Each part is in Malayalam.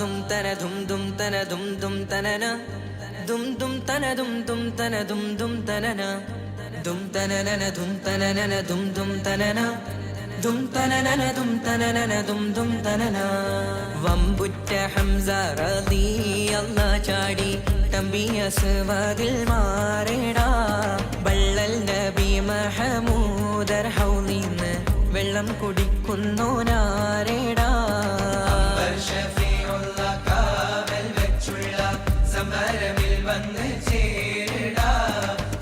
ദും തനന ദും ദും തന ദും ദും തന ദും ദും തനന. ദും തനനന ദും തനനന ദും ദും തനന. ദും തനനന ദും തനനന ദും ദും തനന. വമ്പുറ്റ ഹംസ റളി അല്ലാ ചാടി. തമ്പിയ സുവതിൽ മാറേടാ. ബള്ളൽ നബി മഹമൂദർ ഹൗലിന്ന് വെള്ളം കുടിക്കുന്നോനാരേടാ. വന്ന് ചേരടാ.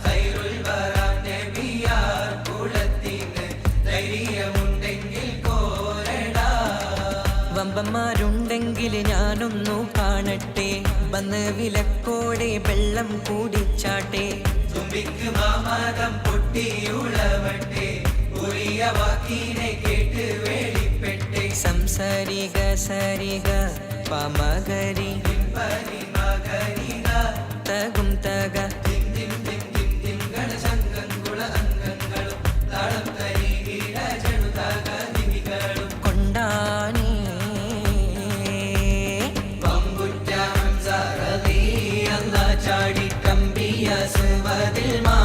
ഖൈറുൽ വറാം നബിയാർ കുളത്തിന് ധൈര്യമുണ്ടെങ്കിൽ കോരടാ. വമ്പന്മാരുണ്ടെങ്കിൽ ഞാനൊന്നു കാണട്ടെ. വന്ന് വിലക്കോടെ വെള്ളം കൂടിച്ചാട്ടെ തുമ്പിക്ക് മാമാതം പൊട്ടിയുളവട്ടെ ഉറിയ വാക്കിനെ കേട്ട് വേളിപ്പെട്ടെ. സംസാരിക സരിക പമകരി. തകും തക ചാടി കമ്പിയ സുവതിൽ മാറടാ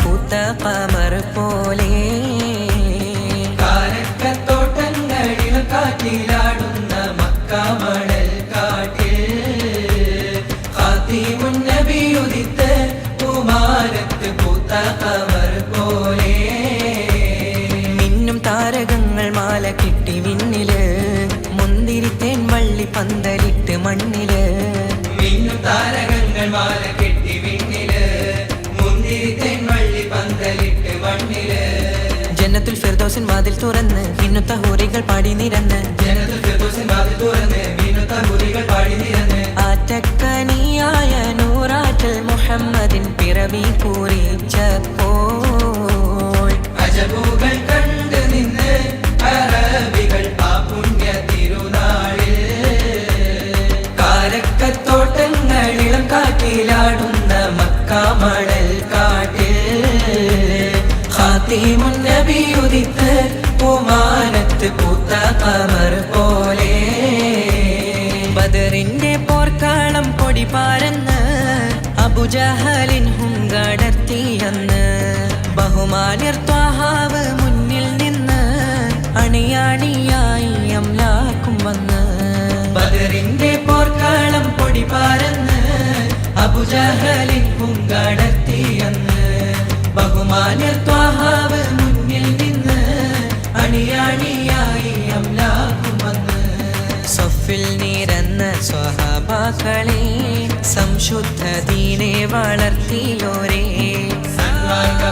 പൂത്ത പമർ പോലെ. കാരക്കത്തോട്ടങ്ങളിൽ കാറ്റിലാടുന്ന മക്കാമണൽ കാട്ടിൽ. ഹാത്തിമുന്നബിയുദിത്ത് കുമാരത്ത് പൂത്ത പമർ പോലെ. മിന്നും താരകങ്ങൾ മാല കിട്ടി മിന്നിൽ മുന്തിരിത്തേൻ വള്ളി പന്തലിട്ട് മണ്ണിൽ ഫിർദൗസിൻ വാതിൽ തുറന്ന് ഭിന്നുത്ത ഹൂറികൾ പാടി നിരന്ന്. ആറ്റക്കനിയായ നൂറാറ്റൽ മുഹമ്മദിൻ പിറവി കുറിച്ചപ്പോൾ അജബുകൾ കണ്ട് മക്കാമണൽ ഹാത്തിമുന്നബിയുദിത്ത് പൂമാനത്ത് പൂത്ത കമർ പോലെ. ബദറിന്റെ പോർക്കാളം കൊടി പാരന്ന് അബുജഹലിൻ ഹുങ്കടത്തിയെന്ന് ബഹുമാനിർ ത്വാഹാവ് മുന്നിൽ നിന്ന് അണിയാണിയായി അംലാക്കും വന്ന്. ബദറിന്റെ പോർക്കാളം പൊടി പാരന്ന് അബുജഹലിൻ ഹുങ്കടത്തിയെന്ന് ബഹുമാനിർ ത്വാഹാവ് സ്വഹാബാക്കളെ സംശുദ്ധ ദീനെ വളർത്തിയോരേ. സന്മാർഗ